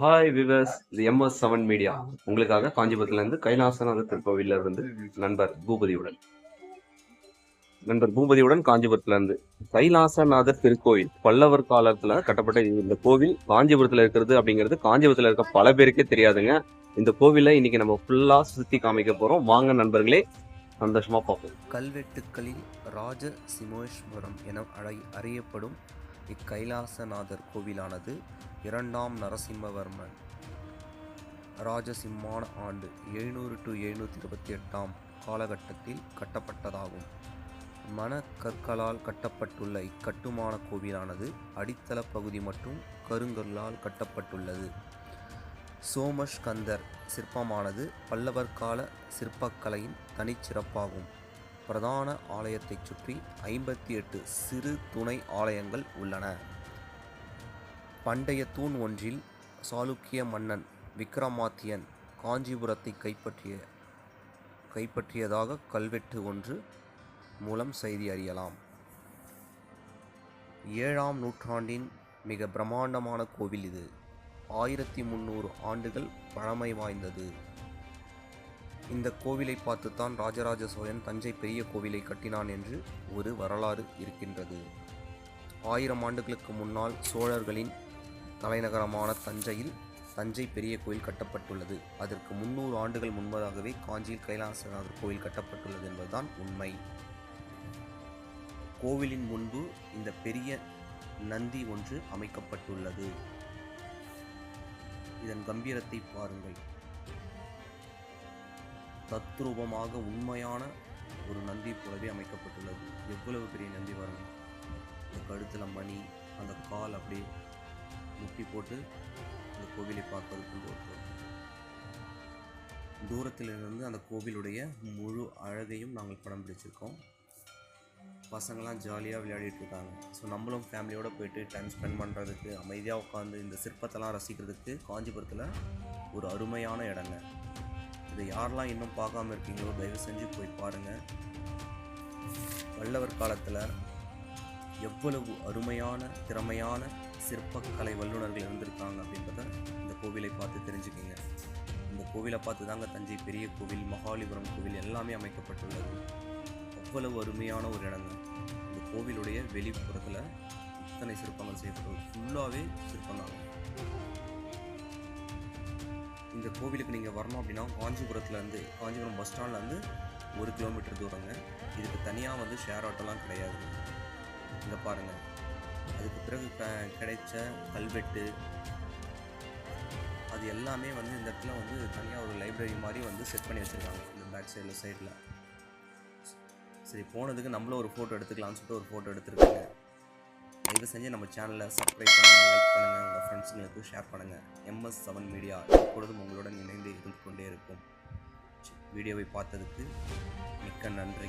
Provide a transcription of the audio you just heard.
Hi viewers இது MS seven media உங்களுக்காக காஞ்சிபுரத்துலேருந்து கைலாசநாத திருக்கோவில்ல இருந்து நண்பர் பூபதியுடன். நண்பர் பூபதியுடன் காஞ்சிபுரத்துலேருந்து கைலாசநாதர் திருக்கோவில். பல்லவர் காலத்தில் கட்டப்பட்ட இந்த கோவில் காஞ்சிபுரத்தில் இருக்கிறது அப்படிங்கிறது காஞ்சிபுரத்தில் இருக்க பல பேருக்கே தெரியாதுங்க. இந்த கோவிலை இன்னைக்கு நம்ம ஃபுல்லாக சுற்றி காமிக்க போகிறோம் வாங்க நண்பர்களே சந்தோஷமாக பார்ப்போம். கல்வெட்டுக்களில் ராஜ சிமோஷ்வரம் என அழை அறியப்படும் இக்கைலாசநாதர் கோவிலானது இரண்டாம் நரசிம்மவர்மன் ராஜசிம்மான ஆண்டு எழுநூறு டு எழுநூற்றி இருபத்தி எட்டாம் காலகட்டத்தில் கட்டப்பட்டதாகும். மணக்கற்களால் கட்டப்பட்டுள்ள இக்கட்டுமான கோவிலானது அடித்தள பகுதி மற்றும் கருங்கல்லால் கட்டப்பட்டுள்ளது. சோமஷ்கந்தர் சிற்பமானது பல்லவர் கால சிற்பக்கலையின் தனிச்சிறப்பாகும். பிரதான ஆலயத்தைச் சுற்றி ஐம்பத்தி எட்டு சிறு துணை ஆலயங்கள் உள்ளன. பண்டைய தூண் ஒன்றில் சாளுக்கிய மன்னன் விக்ரமாத்தியன் காஞ்சிபுரத்தை கைப்பற்றிய கைப்பற்றியதாக கல்வெட்டு ஒன்று மூலம் செய்தி அறியலாம். ஏழாம் நூற்றாண்டின் மிக பிரம்மாண்டமான கோவில் இது. ஆயிரத்தி முந்நூறு ஆண்டுகள் பழமை வாய்ந்தது. இந்த கோவிலை பார்த்துத்தான் ராஜராஜ சோழன் தஞ்சை பெரிய கோவிலை கட்டினான் என்று ஒரு வரலாறு இருக்கின்றது. ஆயிரம் ஆண்டுகளுக்கு முன்னால் சோழர்களின் தலைநகரமான தஞ்சையில் தஞ்சை பெரிய கோயில் கட்டப்பட்டுள்ளது. அதற்கு முந்நூறு ஆண்டுகள் முன்பதாகவே காஞ்சியில் கைலாசநாதர் கோவில் கட்டப்பட்டுள்ளது என்பதுதான் உண்மை. கோவிலின் முன்பு இந்த பெரிய நந்தி ஒன்று அமைக்கப்பட்டுள்ளது. இதன் கம்பீரத்தை பாருங்கள். தத்ரூபமாக உண்மையான ஒரு நந்தி போலவே அமைக்கப்பட்டுள்ளது. எவ்வளவு பெரிய நந்தி வரணும் அந்த கழுத்தில் மணி அந்த கால் அப்படியே முட்டி போட்டு அந்த கோவிலை பார்ப்பதற்கு ஒரு தூரத்திலிருந்து அந்த கோவிலுடைய முழு அழகையும் நாங்கள் படம் பிடிச்சிருக்கோம். பசங்களாம் ஜாலியாக விளையாடிட்டு இருக்காங்க ஸோ நம்மளும் ஃபேமிலியோடு போயிட்டு டைம் ஸ்பெண்ட் பண்ணுறதுக்கு அமைதியாக உட்காந்து இந்த சிற்பத்தெல்லாம் ரசிக்கிறதுக்கு காஞ்சிபுரத்தில் ஒரு அருமையான இடங்க. இதை யாரெல்லாம் இன்னும் பார்க்காம இருக்கீங்களோ தயவு செஞ்சு போய் பாருங்கள் வல்லவர் காலத்தில் எவ்வளவு அருமையான திறமையான சிற்பக்கலை வல்லுநர்கள் இருந்திருக்காங்க அப்படின்றத இந்த கோவிலை பார்த்து தெரிஞ்சுக்கிங்க. இந்த கோவிலை பார்த்து தாங்க தஞ்சை பெரிய கோவில் மகாலிபுரம் கோவில் எல்லாமே அமைக்கப்பட்டுள்ளது. அவ்வளவு அருமையான ஒரு இடங்க. இந்த கோவிலுடைய வெளிப்புறத்தில் இத்தனை சிற்பங்கள் செய்யப்பட்டுள்ளது. ஃபுல்லாகவே சிற்பந்தாங்க இந்த கோவிலுக்கு நீங்கள் வரணும் அப்படின்னா காஞ்சிபுரத்துலேருந்து காஞ்சிபுரம் பஸ் ஸ்டாண்ட்லேருந்து ஒரு கிலோமீட்டர் தூரங்க. இதுக்கு தனியாக வந்து ஷேர் ஆட்டோலாம் கிடையாது. இங்கே பாருங்கள் அதுக்கு பிறகு க கிடைச்ச கல்வெட்டு. அது எல்லாமே வந்து இந்த இடத்துல வந்து தனியாக ஒரு லைப்ரரி மாதிரி வந்து செட் பண்ணி வச்சுருக்காங்க. இந்த பேக் சைடில் சைடில் சரி போனதுக்கு நம்மளும் ஒரு ஃபோட்டோ எடுத்துக்கலாம்னு சொல்லிட்டு ஒரு ஃபோட்டோ எடுத்துருக்காங்க. தயவு செஞ்சு நம்ம சேனலை சப்ஸ்கிரைப் பண்ணுங்கள் லைக் பண்ணுங்கள் உங்கள் ஃப்ரெண்ட்ஸுங்களுக்கு ஷேர் பண்ணுங்கள் எம்எஸ் செவன் மீடியா எப்பொழுதும் உங்களுடன் இணைந்து இருந்து கொண்டே இருக்கும். வீடியோவை பார்த்ததுக்கு மிக்க நன்றி.